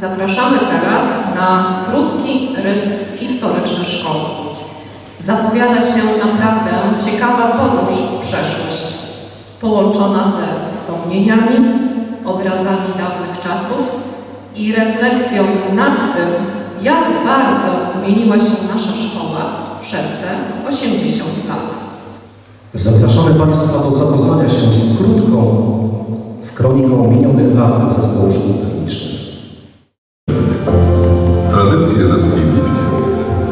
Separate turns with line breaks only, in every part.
Zapraszamy teraz na krótki rys historyczny szkoły. Zapowiada się naprawdę ciekawa podróż w przeszłość, połączona ze wspomnieniami, obrazami dawnych czasów i refleksją nad tym, jak bardzo zmieniła się nasza szkoła przez te 80 lat.
Zapraszamy Państwa do zapoznania się z krótką, z kroniką minionych lat zespołu szkół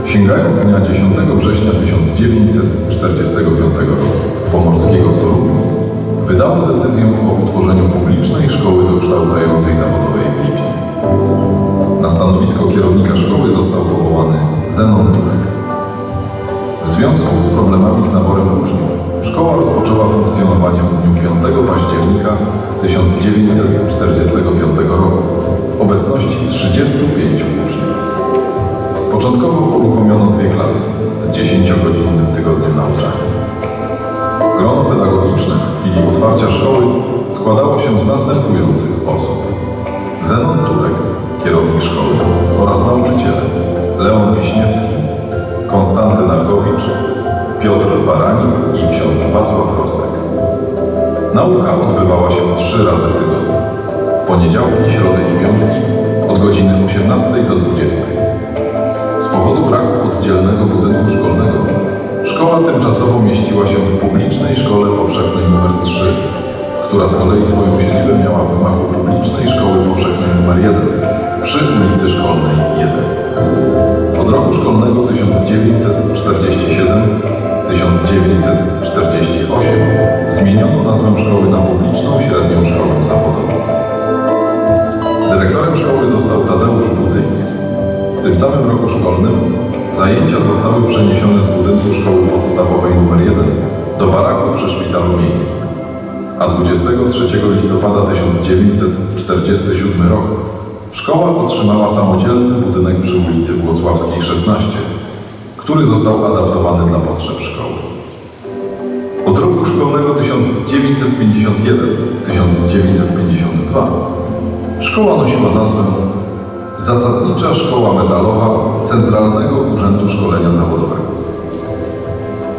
sięgają dnia 10 września 1945 roku Pomorskiego w Toruniu wydało decyzję o utworzeniu publicznej szkoły dokształcającej zawodowej w Lipnie. Na stanowisko kierownika szkoły został powołany Zenon Turek. W związku z problemami z naborem uczniów szkoła rozpoczęła funkcjonowanie w dniu 5 października 1945 roku w obecności 35 uczniów. Początkowo uruchomiono dwie klasy z 10-godzinnym tygodniem nauczania. Grono pedagogiczne w chwili otwarcia szkoły składało się z następujących osób. Zenon Turek, kierownik szkoły oraz nauczyciele Leon Wiśniewski, Konstanty Narkowicz, Piotr Baranik i ksiądz Wacław Rostek. Nauka odbywała się trzy razy w tygodniu. W poniedziałki, środę i piątki od godziny 18 do 20. Powodu braku oddzielnego budynku szkolnego szkoła tymczasowo mieściła się w publicznej szkole powszechnej nr 3, która z kolei swoją siedzibę miała w gmachu publicznej szkoły powszechnej nr 1 przy ulicy Szkolnej 1. Od roku szkolnego 1947-1948 samym roku szkolnym zajęcia zostały przeniesione z budynku szkoły podstawowej nr 1 do baraku przy szpitalu miejskim. A 23 listopada 1947 roku szkoła otrzymała samodzielny budynek przy ulicy Włocławskiej 16, który został adaptowany dla potrzeb szkoły. Od roku szkolnego 1951-1952 szkoła nosiła nazwę Zasadnicza Szkoła Metalowa Centralnego Urzędu Szkolenia Zawodowego.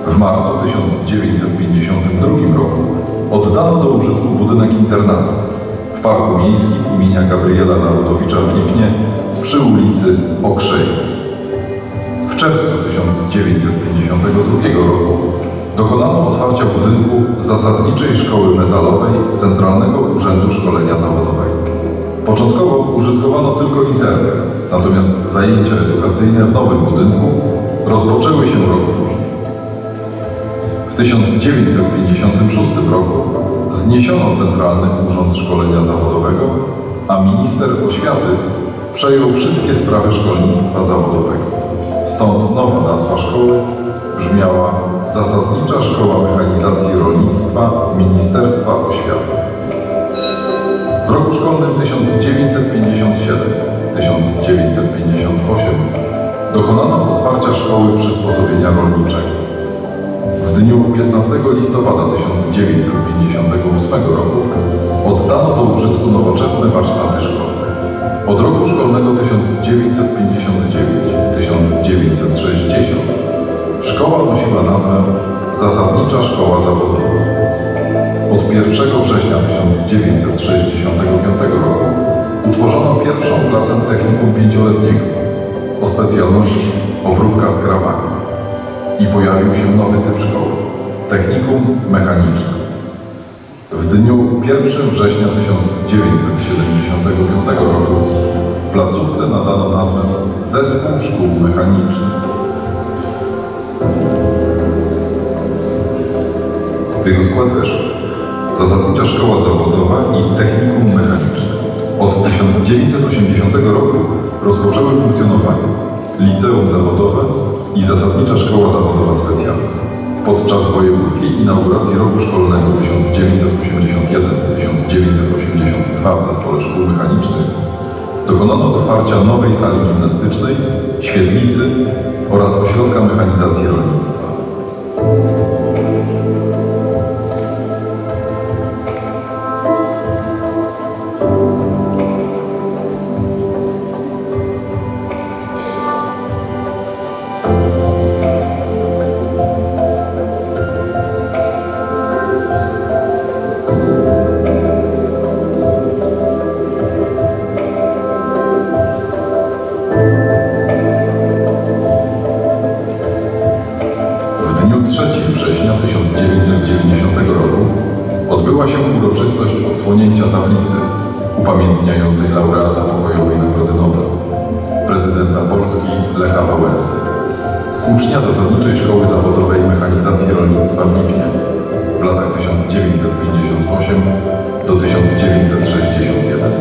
W marcu 1952 roku oddano do użytku budynek internatu w Parku Miejskim imienia Gabriela Narutowicza w Lipnie przy ulicy Okrzej. W czerwcu 1952 roku dokonano otwarcia budynku Zasadniczej Szkoły Metalowej Centralnego Urzędu Szkolenia Zawodowego. Początkowo użytkowano tylko internet, natomiast zajęcia edukacyjne w nowym budynku rozpoczęły się rok później. W 1956 roku zniesiono Centralny Urząd Szkolenia Zawodowego, a minister oświaty przejął wszystkie sprawy szkolnictwa zawodowego. Stąd nowa nazwa szkoły brzmiała Zasadnicza Szkoła Mechanizacji Rolnictwa Ministerstwa Oświaty. W roku szkolnym 1957-1958 dokonano otwarcia szkoły przysposobienia rolniczego. W dniu 15 listopada 1958 roku oddano do użytku nowoczesne warsztaty szkolne. Od roku szkolnego 1959-1960 szkoła nosiła nazwę Zasadnicza Szkoła Zawodowa. Od 1 września 1965 roku utworzono pierwszą klasę technikum pięcioletniego o specjalności obróbka skrawami i pojawił się nowy typ szkoły technikum mechaniczne. W dniu 1 września 1975 roku placówce nadano nazwę Zespół Szkół Mechanicznych. W jego skład weszły Zasadnicza Szkoła Zawodowa i Technikum Mechaniczne. Od 1980 roku rozpoczęły funkcjonowanie Liceum Zawodowe i Zasadnicza Szkoła Zawodowa Specjalna. Podczas wojewódzkiej inauguracji roku szkolnego 1981-1982 w Zespole Szkół Mechanicznych dokonano otwarcia nowej sali gimnastycznej, świetlicy oraz ośrodka mechanizacji rolnictwa. Odsłonięcia tablicy upamiętniającej laureata pokojowej Nagrody Nobla, prezydenta Polski Lecha Wałęsy, ucznia Zasadniczej Szkoły Zawodowej Mechanizacji Rolnictwa w Lipnie w latach 1958 do 1961.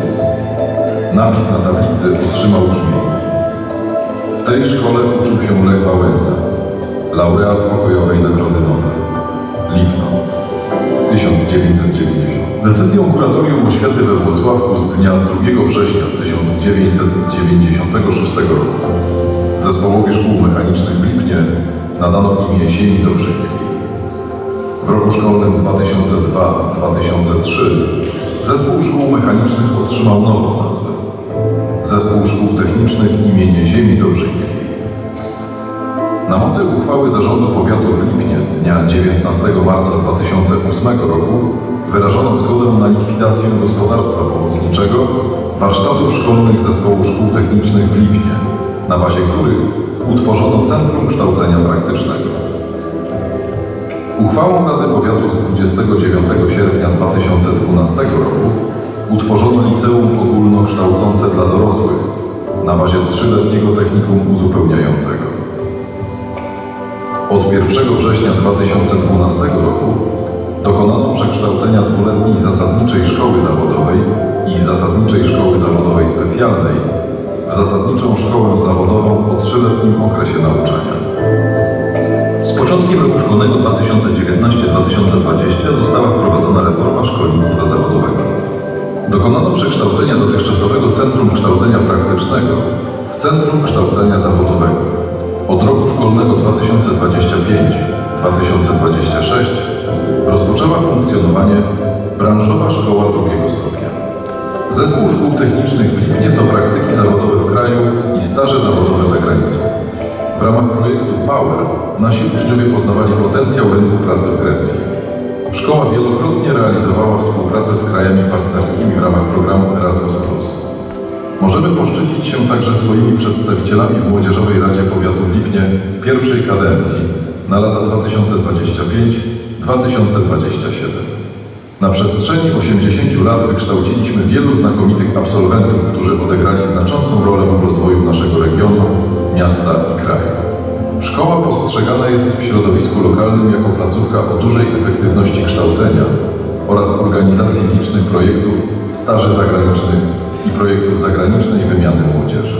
Napis na tablicy otrzymał brzmienie. W tej szkole uczył się Lech Wałęsa, laureat pokojowej Nagrody Nobla. Lipno, 1990. Decyzją Kuratorium Oświaty we Włocławku z dnia 2 września 1996 roku Zespołowi Szkół Mechanicznych w Lipnie nadano imię Ziemi Dobrzyńskiej. W roku szkolnym 2002-2003 Zespół Szkół Mechanicznych otrzymał nową nazwę. Zespół Szkół Technicznych imienia Ziemi Dobrzyńskiej. Mocy uchwały Zarządu Powiatu w Lipnie z dnia 19 marca 2008 roku wyrażono zgodę na likwidację gospodarstwa pomocniczego warsztatów szkolnych Zespołu Szkół Technicznych w Lipnie, na bazie których utworzono Centrum Kształcenia Praktycznego. Uchwałą Rady Powiatu z 29 sierpnia 2012 roku utworzono liceum ogólnokształcące dla dorosłych na bazie trzyletniego technikum uzupełniającego. Od 1 września 2012 roku dokonano przekształcenia dwuletniej zasadniczej szkoły zawodowej i zasadniczej szkoły zawodowej specjalnej w zasadniczą szkołę zawodową o trzyletnim okresie nauczania. Z początkiem roku szkolnego 2019-2020 została wprowadzona reforma szkolnictwa zawodowego. Dokonano przekształcenia dotychczasowego Centrum Kształcenia Praktycznego w Centrum Kształcenia Zawodowego. Od roku szkolnego 2025-2026 rozpoczęła funkcjonowanie Branżowa Szkoła Drugiego Stopnia. Zespół Szkół Technicznych w Lipnie to praktyki zawodowe w kraju i staże zawodowe za granicą. W ramach projektu POWER nasi uczniowie poznawali potencjał rynku pracy w Grecji. Szkoła wielokrotnie realizowała współpracę z krajami partnerskimi w ramach programu Erasmus+. Możemy poszczycić się także swoimi przedstawicielami w Młodzieżowej Radzie Powiatu w Lipnie pierwszej kadencji na lata 2025-2027. Na przestrzeni 80 lat wykształciliśmy wielu znakomitych absolwentów, którzy odegrali znaczącą rolę w rozwoju naszego regionu, miasta i kraju. Szkoła postrzegana jest w środowisku lokalnym jako placówka o dużej efektywności kształcenia oraz organizacji licznych projektów, staży zagranicznych i projektów zagranicznej wymiany młodzieży.